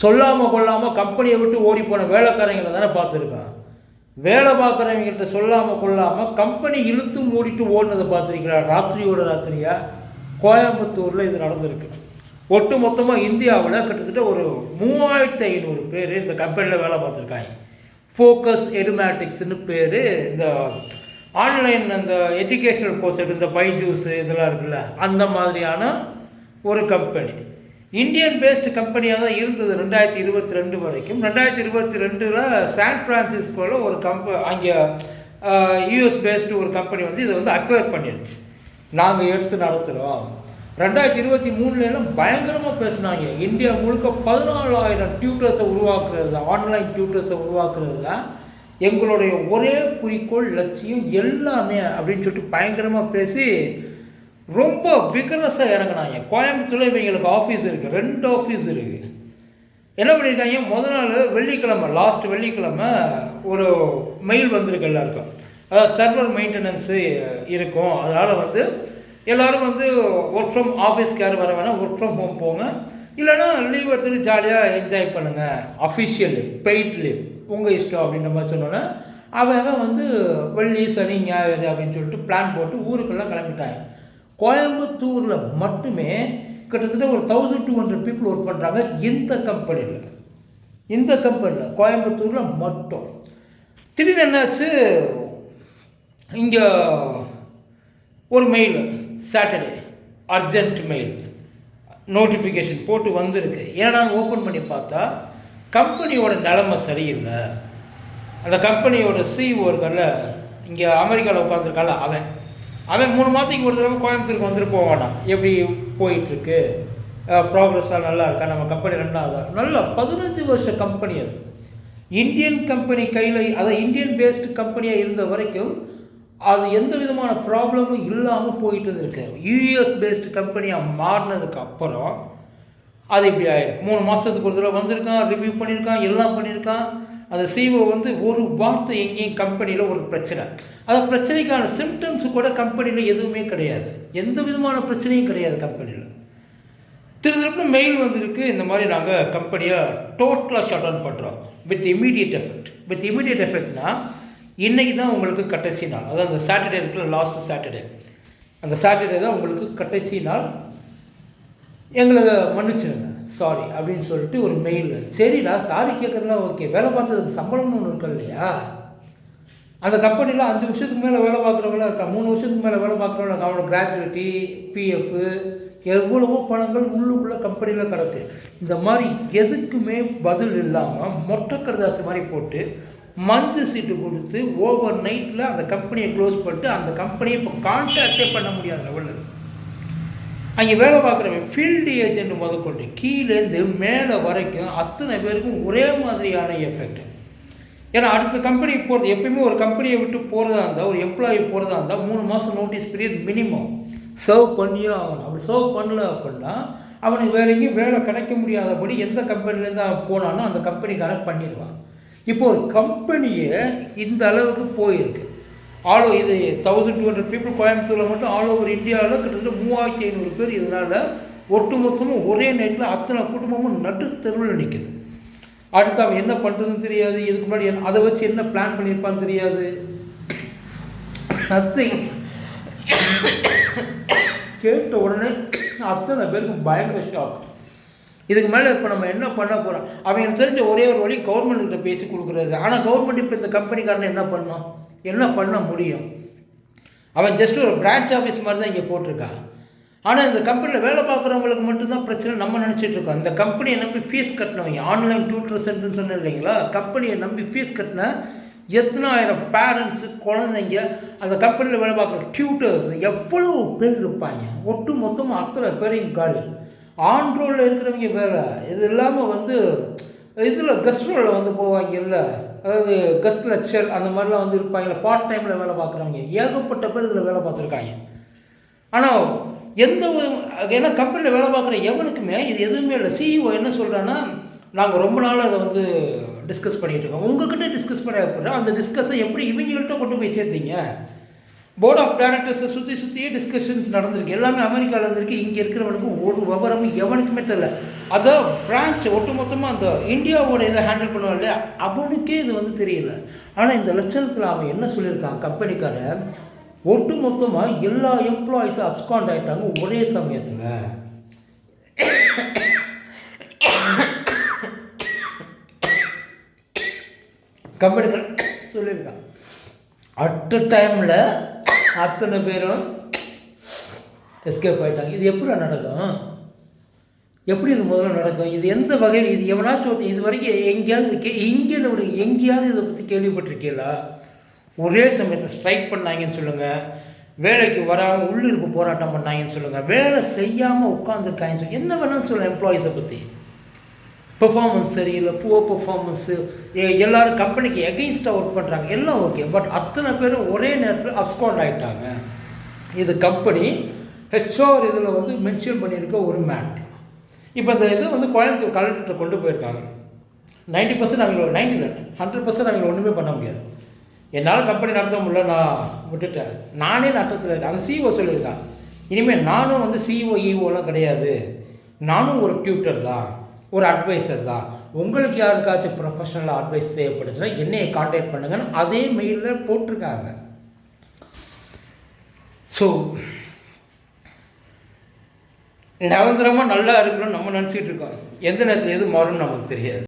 சொல்லாமல் கொள்ளாமல் கம்பெனியை விட்டு ஓடி போன வேலைக்காரங்களை தானே பார்த்துருக்கான். வேலை பார்க்குறவங்ககிட்ட சொல்லாமல் கொள்ளாமல் கம்பெனி இழுத்து மூடிட்டு ஓடினதை பார்த்துருக்கிறா. ராத்திரியோட ராத்திரியாக கோயம்புத்தூரில் இது நடந்திருக்கு. ஒட்டு மொத்தமாக இந்தியாவில் கிட்டத்தட்ட ஒரு மூவாயிரத்து ஐநூறு பேர் இந்த கம்பெனியில் வேலை பார்த்துருக்காங்க. ஃபோக்கஸ் எடுமேட்டிக்ஸ்னு பேர் இந்த ஆன்லைன் அந்த எஜுகேஷனல் கோர்ஸ் இந்த பைஜூஸ் இதெல்லாம் இருக்குல்ல அந்த மாதிரியான ஒரு கம்பெனி இந்தியன் பேஸ்டு கம்பெனியாக தான் இருந்தது ரெண்டாயிரத்தி இருபத்தி ரெண்டு வரைக்கும். ரெண்டாயிரத்தி இருபத்தி ரெண்டில் சான் ஃப்ரான்சிஸ்கோவில் ஒரு கம்ப அங்கே யூஎஸ் பேஸ்டு ஒரு கம்பெனி வந்து இதை வந்து அக்வயர் பண்ணிருச்சு. நாங்கள் எடுத்து நடத்துகிறோம் ரெண்டாயிரத்தி இருபத்தி மூணுலாம் பயங்கரமாக பேசினாங்க. இந்தியா முழுக்க பதினாலாயிரம் டியூட்டர்ஸை உருவாக்குறது ஆன்லைன் டியூட்டர்ஸை உருவாக்குறது தான் எங்களுடைய ஒரே குறிக்கோள் லட்சியம் எல்லாமே அப்படின்னு சொல்லிட்டு பயங்கரமாக பேசி ரொம்ப விகரஸாக இறங்குனாங்க. கோயம்புத்தூரில் இவங்களுக்கு ஆஃபீஸ் இருக்குது ரெண்டு ஆஃபீஸ் இருக்குது என்ன பண்ணியிருக்காங்க முதல் நாள் வெள்ளிக்கிழமை லாஸ்ட் வெள்ளிக்கிழமை ஒரு மெயில் வந்திருக்கு எல்லாருக்கும். அதாவது சர்வர் மெயின்டெனன்ஸு இருக்கும். அதனால் வந்து எல்லோரும் வந்து ஒர்க் ஃப்ரம் ஆஃபீஸ்க்கு யாரும் வர வேணால் ஒர்க் ஃப்ரம் ஹோம் போங்க. இல்லைன்னா லீவ் எடுத்துகிட்டு ஜாலியாக என்ஜாய் பண்ணுங்கள் அஃபிஷியல் பெய்ட் லீவ் உங்கள் இஷ்டம் அப்படின்ற மாதிரி சொன்னோன்னே அவன் அவன் வந்து வெள்ளி சனி ஞாயிறு அப்படின்னு சொல்லிட்டு பிளான் போட்டு ஊருக்கெல்லாம் கிளம்பிட்டாங்க கோயம்புத்தூரில் மட்டுமே கிட்டத்தட்ட ஒரு thousand two hundred people work பண்ணுறாங்க இந்த கம்பெனியில் இந்த கம்பெனியில் கோயம்புத்தூரில் மட்டும். திடீர்னு என்னாச்சு? இங்கே ஒரு mail Saturday urgent mail notification போட்டு வந்திருக்கு. ஏன்னா ஓப்பன் பண்ணி பார்த்தா கம்பெனியோட நிலமை சரியில்லை. அந்த கம்பெனியோட சிஇஓ இருக்கல இங்கே அமெரிக்காவில் உட்காந்துருக்கால அவன். அவன் மூணு மாதத்துக்கு ஒரு தடவை கோயம்புத்தூருக்கு வந்துட்டு போவானா? எப்படி போயிட்டுருக்கு? ப்ராக்ரஸாக நல்லா இருக்கா? நம்ம கம்பெனி ரெண்டாவதா? நல்லா பதினஞ்சு வருஷ கம்பெனி அது. இந்தியன் கம்பெனி கையில் அதாவது இந்தியன் பேஸ்டு கம்பெனியாக இருந்த வரைக்கும் அது எந்த விதமான ப்ராப்ளமும் இல்லாமல் போயிட்டு இருந்திருக்கு. யூஎஸ் பேஸ்டு கம்பெனியாக மாறினதுக்கு அப்புறம் அது இப்படி ஆயிடும் மூணு மாதத்துக்கு ஒரு தடவை வந்திருக்கான் ரிவ்யூ பண்ணியிருக்கான் எல்லாம் பண்ணியிருக்கான். அந்த சிஓ வந்து ஒரு வார்த்தை எங்கேயும் கம்பெனியில் ஒரு பிரச்சனை. அந்த பிரச்சனைக்கான சிம்டம்ஸ் கூட கம்பெனியில் எதுவுமே கிடையாது. எந்த விதமான பிரச்சனையும் கிடையாது கம்பெனியில் திரு திருப்பி மெயில் வந்திருக்கு. இந்த மாதிரி நாங்கள் கம்பெனியை டோட்டலாக ஷட் டவுன் பண்ணுறோம் with immediate effect with immediate எஃபெக்ட்னா இன்றைக்கி தான் உங்களுக்கு கடைசி நாள். அதாவது அந்த சாட்டர்டே இருக்குல்ல லாஸ்ட் சாட்டர்டே அந்த சாட்டர்டே தான் உங்களுக்கு கடைசி நாள். எங்களை மன்னிச்சிடுங்க சாரி அப்படின்னு சொல்லிட்டு ஒரு மெயில் சரிடா சாரி கேட்குறதுலாம் ஓகே வேலை பார்த்ததுக்கு சம்பளம்னு ஒன்று இருக்கு இல்லையா? அந்த கம்பெனியில் அஞ்சு வருஷத்துக்கு மேலே வேலை பார்க்குறவங்களாம் இருக்கா? மூணு வருஷத்துக்கு மேலே வேலை பார்க்குறவங்க அவனோட கிராஜுவேட்டி பிஎஃப் எவ்வளவோ பணங்கள் உள்ளுக்குள்ளே கம்பெனியில் கிடக்கு. இந்த மாதிரி எதுக்குமே பதில் இல்லாமல் மொட்டை கடுதாசு மாதிரி போட்டு மந்து சீட்டு கொடுத்து ஓவர் நைட்டில் அந்த கம்பெனியை க்ளோஸ் பண்ணிட்டு அந்த கம்பெனியை இப்போ கான்டாக்டே பண்ண முடியாத லெவலில் அங்கே வேலை பார்க்குறவன் ஃபீல்டு ஏஜென்ட் முதற்கொண்டு கீழேருந்து மேலே வரைக்கும் அத்தனை பேருக்கும் ஒரே மாதிரியான எஃபெக்ட் ஏன்னா அடுத்த கம்பெனி போகிறது எப்பயுமே ஒரு கம்பெனியை விட்டு போகிறதா இருந்தால் ஒரு எம்ப்ளாயி போகிறதா இருந்தால் மூணு மாதம் நோட்டீஸ் பீரியட் மினிமம் சர்வ் பண்ணியும் ஆகணும். அப்படி சர்வ் பண்ணல அப்படின்னா அவனுக்கு வேற எங்கேயும் வேலை கிடைக்க முடியாதபடி எந்த கம்பெனிலேருந்து அவன் போனானோ அந்த கம்பெனிக்காரன் பண்ணிடுவான். இப்போ ஒரு கம்பெனியே இந்த அளவுக்கு போயிருக்கு. ஆல் இது தௌசண்ட் டூ ஹண்ட்ரட் பீப்புள் கோயம்புத்தூரில் மட்டும் ஆல் ஓவர் இந்தியாவில் கிட்டத்தட்ட மூவாயிரத்தி ஐநூறு பேர் இதனால் ஒட்டுமொத்தமும் ஒரே நேரத்தில் அத்தனை குடும்பமும் நடு தெருவில் நிற்குது அடுத்து அவன் என்ன பண்ணுறதுன்னு தெரியாது. இதுக்கு முன்னாடி என்ன அதை வச்சு என்ன பிளான் பண்ணியிருப்பான்னு தெரியாது. நத்திங் கேட்ட உடனே அத்தனை பேருக்கு பயங்கர ஷாக் இதுக்கு மேலே இப்போ நம்ம என்ன பண்ண போகிறோம் அவங்களுக்கு தெரிஞ்ச ஒரே ஒரு வழி கவர்மெண்ட்கிட்ட பேசி கொடுக்குறது. ஆனால் கவர்மெண்ட் இப்போ இந்த கம்பெனிக்காரனை என்ன பண்ணோம்? என்ன பண்ண முடியும்? அவன் ஜஸ்ட் ஒரு பிரான்ச் ஆஃபீஸ் மாதிரி தான் இங்கே போட்டிருக்கா. ஆனால் இந்த கம்பெனியில் வேலை பார்க்குறவங்களுக்கு மட்டும்தான் பிரச்சனை நம்ம நினச்சிட்டு இருக்கோம். இந்த கம்பெனியை நம்பி ஃபீஸ் கட்டினவங்க ஆன்லைன் டியூட்டர் சென்டர்னு சொன்னேன் இல்லைங்களா? கம்பெனியை நம்பி ஃபீஸ் கட்டின எத்தனாயிரம் பேரண்ட்ஸு குழந்தைங்க அந்த கம்பெனியில் வேலை பார்க்குற டியூட்டர்ஸ் எவ்வளவு பேர் இருப்பாங்க? ஒட்டு மொத்தமாக அத்தனை பேரையும் காலி. ஆன் ரோலில் இருக்கிறவங்க வேறு. இது இல்லாமல் வந்து இதில் கெஸ்ட் ரோலில் வந்து போவாங்க இல்லை. அதாவது கெஸ்ட் லெக்சர் அந்த மாதிரிலாம் வந்து இருப்பாங்க. பார்ட் டைமில் வேலை பார்க்குறவங்க. ஏகப்பட்ட பேர் இதில் வேலை பார்த்துருக்காங்க. ஆனால் எந்த ஒரு ஏன்னா கம்பெனியில் வேலை பார்க்குற எவனுக்குமே இது எதுவுமே இல்லை. சிஇஓ என்ன சொல்கிறான்னா நாங்கள் ரொம்ப நாள் அதை வந்து டிஸ்கஸ் பண்ணிகிட்டு இருக்கோம். உங்ககிட்ட டிஸ்கஸ் பண்ண அந்த டிஸ்கஸை எப்படி இவங்கள்ட்ட கொண்டு போய் சேர்த்தீங்க? போர்ட் ஆஃப் டைரக்டர்ஸை சுற்றி சுற்றியே டிஸ்கஷன்ஸ் நடந்திருக்கு. எல்லாமே அமெரிக்காவில் இருந்திருக்கு. இங்கே இருக்கிறவனுக்கும் ஒரு விவரமும் எவனுக்குமே தெரில அதை பிரான்ச் ஒட்டுமொத்தமாக அந்த இந்தியாவோட இதை ஹேண்டில் பண்ணுவான் இல்லையா? அவனுக்கே இது வந்து தெரியல. ஆனால் இந்த லட்சணத்தில் அவன் என்ன சொல்லியிருக்கான்? கம்பெனிக்காரன் ஒட்டு மொத்தமாக எல்லா எம்ப்ளாயிஸும் அப்ஸ்காண்ட் ஆகிட்டாங்க ஒரே சமயத்தில். கம்பெனிக்காரன் சொல்லியிருக்கான். அட் டைமில் அத்தனை பேரும் எஸ்கேப் ஆகிட்டாங்க இது எப்படி நடக்கும்? எப்படி இது முதல்ல நடக்கும்? இது எந்த வகையில் இது எவனாச்சும் இது வரைக்கும் எங்கேயாவது கே இங்கே ஒரு எங்கேயாவது இதை பற்றி கேள்விப்பட்டிருக்கீங்களா? ஒரே சமயத்தில் ஸ்ட்ரைக் பண்ணாங்கன்னு சொல்லுங்கள் வேலைக்கு வராமல் உள்ளிருப்பு போராட்டம் பண்ணாங்கன்னு சொல்லுங்கள் வேலை செய்யாமல் உட்காந்துருக்காங்கன்னு சொல்லி என்ன வேணாலும் சொல்லுங்கள் எம்ப்ளாயீஸை பற்றி பெர்ஃபார்மன்ஸ் சரியில்லை புவர் பெர்ஃபார்மன்ஸு எல்லோரும் கம்பெனிக்கு எகெயின்ஸ்டாக ஒர்க் பண்ணுறாங்க எல்லாம் ஓகே பட் அத்தனை பேரும் ஒரே நேரத்தில் அப்ஸ்காண்ட் ஆகிட்டாங்க இது கம்பெனி ஹெச்ஓஆர் இதில் வந்து மென்ஷன் பண்ணியிருக்க ஒரு மேட் இப்போ இந்த இது வந்து கோயம்புத்தூர் கலெக்டர்கிட்ட கொண்டு போயிருக்காங்க. நைன்ட்டி பர்சன்ட் அவங்க நைன்டி இல்லை ஹண்ட்ரட் பர்சன்ட் அவங்களை ஒன்றுமே பண்ண முடியாது. என்னால் கம்பெனி நடத்த முடியல நான் விட்டுட்டேன். நானே நட்டத்தில் இருக்கேன். அந்த சிஇஓ சொல்லியிருக்கான். இனிமேல் நானும் வந்து சிஇஓ இஓலாம் கிடையாது. நானும் ஒரு டியூட்டர் தான். ஒரு அட்வைசர் தான். உங்களுக்கு யாருக்காச்சும் ப்ரொஃபஷனல் அட்வைஸ் தேவைப்படுச்சுன்னா என்னையை காண்டாக்ட் பண்ணுங்கன்னு அதே மெயிலில் போட்டிருக்காங்க. ஸோ நிரந்தரமாக நல்லா இருக்கணும்னு நம்ம நினச்சிக்கிட்டு இருக்கோம். எந்த நேரத்தில் எது மாறும்னு நமக்கு தெரியாது.